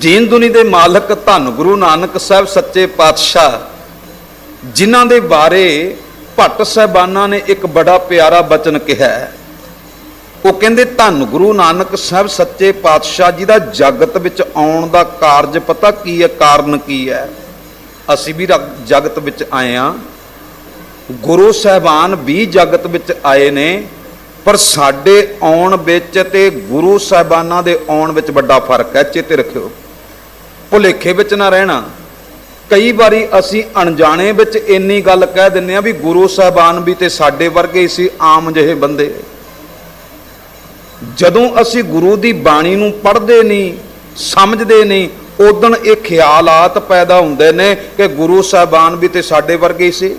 Jean ਦੁਨੀ ਦੇ ਮਾਲਕ ਧੰਨ ਗੁਰੂ ਨਾਨਕ ਸਾਹਿਬ ਸੱਚੇ ਪਾਤਸ਼ਾਹ, ਜਿਨ੍ਹਾਂ ਦੇ ਬਾਰੇ ਭੱਟ ਸਾਹਿਬਾਨਾਂ ਨੇ ਇੱਕ ਬੜਾ ਪਿਆਰਾ ਬਚਨ ਕਿਹਾ ਉਹ ਕਹਿੰਦੇ, ਧੰਨ ਗੁਰੂ ਨਾਨਕ ਸਾਹਿਬ ਸੱਚੇ ਪਾਤਸ਼ਾਹ ਜੀ ਦਾ ਜਗਤ ਵਿੱਚ ਆਉਣ ਦਾ ਕਾਰਜ ਪਤਾ ਕੀ ਹੈ, ਕਾਰਨ ਕੀ ਹੈ? ਅਸੀਂ ਵੀ ਰਗ- ਜਗਤ ਵਿੱਚ ਆਏ ਆ ਗੁਰੂ ਸਾਹਿਬਾਨ ਵੀ ਜਗਤ ਵਿੱਚ ਆਏ ਨੇ। ਪਰ ਸਾਡੇ ਆਉਣ ਵਿੱਚ ਤੇ ਗੁਰੂ ਸਾਹਿਬਾਨਾਂ ਦੇ ਆਉਣ ਵਿੱਚ ਵੱਡਾ ਫ਼ਰਕ ਹੈ, ਚੇਤੇ ਰੱਖਿਓ। ਭੁਲੇਖੇ ਵਿੱਚ ਨਾ ਰਹਿਣਾ। ਕਈ ਵਾਰੀ ਅਸੀਂ ਅਣਜਾਣੇ ਵਿੱਚ ਇੰਨੀ ਗੱਲ ਕਹਿ ਦਿੰਨੇ ਆ ਵੀ ਗੁਰੂ ਸਾਹਿਬਾਨ ਵੀ ਤੇ ਸਾਡੇ ਵਰਗੇ ਹੀ ਸੀ, ਆਮ ਜਿਹੇ ਬੰਦੇ। ਜਦੋਂ ਅਸੀਂ ਗੁਰੂ ਦੀ ਬਾਣੀ ਨੂੰ ਪੜ੍ਹਦੇ ਨਹੀਂ, ਸਮਝਦੇ ਨਹੀਂ ਉਦੋਂ ਇਹ ਖਿਆਲਾਤ ਪੈਦਾ ਹੁੰਦੇ ਨੇ ਕਿ ਗੁਰੂ ਸਾਹਿਬਾਨ ਵੀ ਤੇ ਸਾਡੇ ਵਰਗੇ ਹੀ ਸੀ।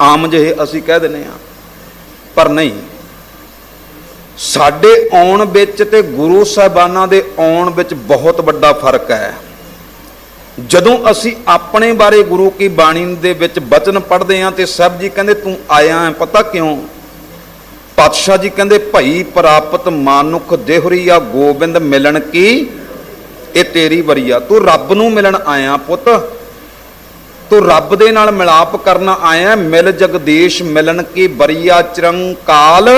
ਆਮ ਜਿਹੇ ਅਸੀਂ ਕਹਿ ਦਿੰਨੇ ਆ ਪਰ ਨਹੀਂ ਸਾਡੇ ਆਉਣ ਵਿੱਚ ਤੇ ਗੁਰੂ ਸਾਹਿਬਾਨਾਂ ਦੇ ਆਉਣ ਵਿੱਚ ਬਹੁਤ ਵੱਡਾ ਫ਼ਰਕ ਹੈ। ਜਦੋਂ ਅਸੀਂ ਆਪਣੇ ਬਾਰੇ ਗੁਰੂ ਕੀ ਬਾਣੀ ਦੇ ਵਿੱਚ ਬਚਨ ਪੜ੍ਹਦੇ ਹਾਂ ਤੇ ਸਭ ਜੀ ਕਹਿੰਦੇ ਤੂੰ ਆਇਆ ਹੈ, ਪਤਾ ਕਿਉਂ? ਪਾਤਸ਼ਾਹ ਜੀ ਕਹਿੰਦੇ ਭਈ ਪ੍ਰਾਪਤ ਮਾਨੁਖ ਦੇਹਰੀਆ ਗੋਬਿੰਦ ਮਿਲਣ ਕੀ? ਇਹ ਤੇਰੀ ਵਰੀਆ ਤੂੰ ਰੱਬ ਨੂੰ ਮਿਲਣ ਆਇਆ ਪੁੱਤ। ਤੂੰ ਰੱਬ ਦੇ ਨਾਲ ਮਿਲਾਪ ਕਰਨ ਆਇਆ ਮਿਲ ਜਗਦੀਸ਼ ਮਿਲਣ ਕੀ? ਬਰੀਆ ਚਿਰੰਕਾਲ।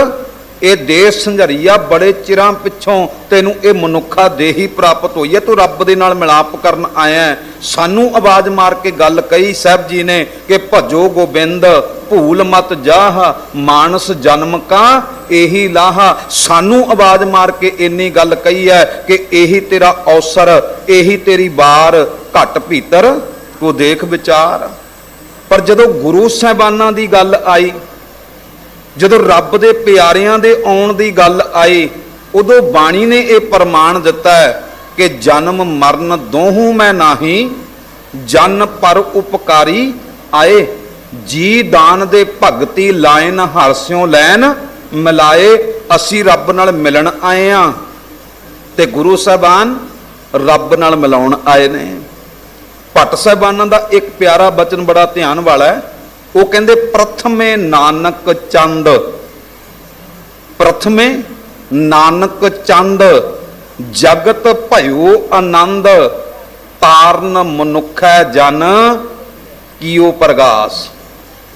ਇਹ ਦੇਸ਼ ਸੰਝਰੀਆ ਬੜੇ ਚਿਰਾਂ ਪਿੱਛੋਂ ਤੈਨੂੰ ਇਹ ਮਨੁੱਖਾ ਦੇਹੀ ਪ੍ਰਾਪਤ ਹੋਈ ਹੈ। ਤੂੰ ਰੱਬ ਦੇ ਨਾਲ ਮਿਲਾਪ ਕਰਨ ਆਇਆ ਸਾਨੂੰ ਆਵਾਜ਼ ਮਾਰ ਕੇ ਗੱਲ ਕਹੀ ਸਾਹਿਬ ਜੀ ਨੇ ਕਿ ਭਜੋ ਗੋਬਿੰਦ, ਭੂਲ ਮਤ ਜਾਹ, ਮਾਨਸ ਜਨਮ ਕਾ, ਇਹੀ ਲਾਹਾ। ਸਾਨੂੰ ਆਵਾਜ਼ ਮਾਰ ਕੇ ਇੰਨੀ ਗੱਲ ਕਹੀ ਹੈ ਕਿ ਇਹੀ ਤੇਰਾ ਔਸਰ, ਇਹੀ ਤੇਰੀ ਬਾਰ, ਘਟ ਭੀਤਰ, ਤੂੰ ਦੇਖ ਵਿਚਾਰ। ਪਰ ਜਦੋਂ ਗੁਰੂ ਸਾਹਿਬਾਨਾਂ ਦੀ ਗੱਲ ਆਈ ਜਦੋਂ ਰੱਬ ਦੇ ਪਿਆਰਿਆਂ ਦੇ ਆਉਣ ਦੀ ਗੱਲ ਆਈ, ਉਦੋਂ ਬਾਣੀ ਨੇ ਇਹ ਪ੍ਰਮਾਣ ਦਿੱਤਾ ਹੈ ਕਿ ਜਨਮ ਮਰਨ ਦੋਹੂ ਮੈਂ ਨਾਹੀ, ਜਨ ਪਰ ਉਪਕਾਰੀ ਆਏ, ਜੀ ਦਾਨ ਦੇ ਭਗਤੀ ਲਾਇਨ ਹਰਸਿਓ ਲੈਨ, ਮਿਲਾਏ, ਅਸੀਂ ਰੱਬ ਨਾਲ ਮਿਲਣ ਆਏ ਆ। ਤੇ ਗੁਰੂ ਸਾਹਿਬਾਨ ਰੱਬ ਨਾਲ ਮਿਲਾਉਣ ਆਏ ਨੇ। ਭੱਟ ਸਾਹਿਬਾਨਾਂ ਦਾ ਇੱਕ ਪਿਆਰਾ ਬਚਨ ਬੜਾ ਧਿਆਨ ਵਾਲਾ ਹੈ। ਉਹ ਕਹਿੰਦੇ ਪ੍ਰਥਮੇ ਨਾਨਕ ਚੰਦ। ਪ੍ਰਥਮੇ ਨਾਨਕ ਚੰਦ, ਜਗਤ ਭਇਓ ਆਨੰਦ, ਤਾਰਨ ਮਨੁੱਖੈ ਜਨ, ਕੀਓ ਪ੍ਰਗਾਸ।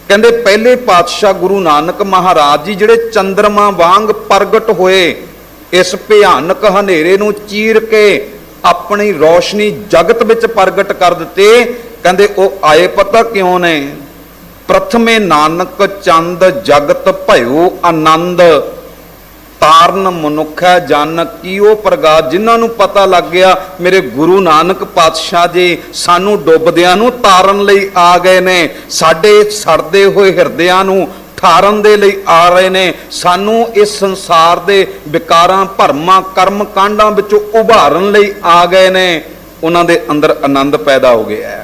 ਕਹਿੰਦੇ ਪਹਿਲੇ ਪਾਤਸ਼ਾਹ ਗੁਰੂ ਨਾਨਕ ਮਹਾਰਾਜ ਜੀ ਜਿਹੜੇ ਚੰਦਰਮਾ ਵਾਂਗ ਪ੍ਰਗਟ ਹੋਏ, ਇਸ ਭਿਆਨਕ ਹਨੇਰੇ ਨੂੰ ਚੀਰ ਕੇ ਆਪਣੀ ਰੋਸ਼ਨੀ ਜਗਤ ਵਿੱਚ ਪ੍ਰਗਟ ਕਰ ਦਿੱਤੇ, ਕਹਿੰਦੇ ਉਹ ਆਏ ਪਤਾ ਕਿਉਂ ਨੇ? ਪ੍ਰਥਮੇ ਨਾਨਕ ਚੰਦ ਜਗਤ ਭਇਓ ਆਨੰਦ। ਤਾਰਨ ਮਨੁੱਖੈ ਜਨ, ਕੀਓ ਪ੍ਰਗਾ ਜਿਨ੍ਹਾਂ ਨੂੰ ਪਤਾ ਲੱਗ ਗਿਆ, ਮੇਰੇ ਗੁਰੂ ਨਾਨਕ ਪਾਤਸ਼ਾਹ ਜੀ ਸਾਨੂੰ ਡੁੱਬਦਿਆਂ ਨੂੰ ਤਾਰਨ ਲਈ ਆ ਗਏ ਨੇ। ਸਾਡੇ ਸੜਦੇ ਹੋਏ ਹਿਰਦਿਆਂ ਨੂੰ ਠਾਰਨ ਦੇ ਲਈ ਆ ਰਹੇ ਨੇ। ਸਾਨੂੰ ਇਸ ਸੰਸਾਰ ਦੇ ਵਿਕਾਰਾਂ, ਭਰਮਾਂ, ਕਰਮ ਕਾਂਡਾਂ ਵਿੱਚੋਂ ਉਭਾਰਨ ਲਈ ਆ ਗਏ ਨੇ। ਉਹਨਾਂ ਦੇ ਅੰਦਰ ਆਨੰਦ ਪੈਦਾ ਹੋ ਗਿਆ ਹੈ।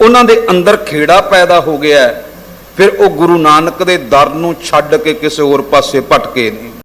ਉਹਨਾਂ ਦੇ ਅੰਦਰ ਖੇੜਾ ਪੈਦਾ ਹੋ ਗਿਆ ਫਿਰ ਉਹ ਗੁਰੂ ਨਾਨਕ ਦੇ ਦਰ ਨੂੰ ਛੱਡ ਕੇ ਕਿਸੇ ਹੋਰ ਪਾਸੇ ਭਟਕੇ ਨਹੀਂ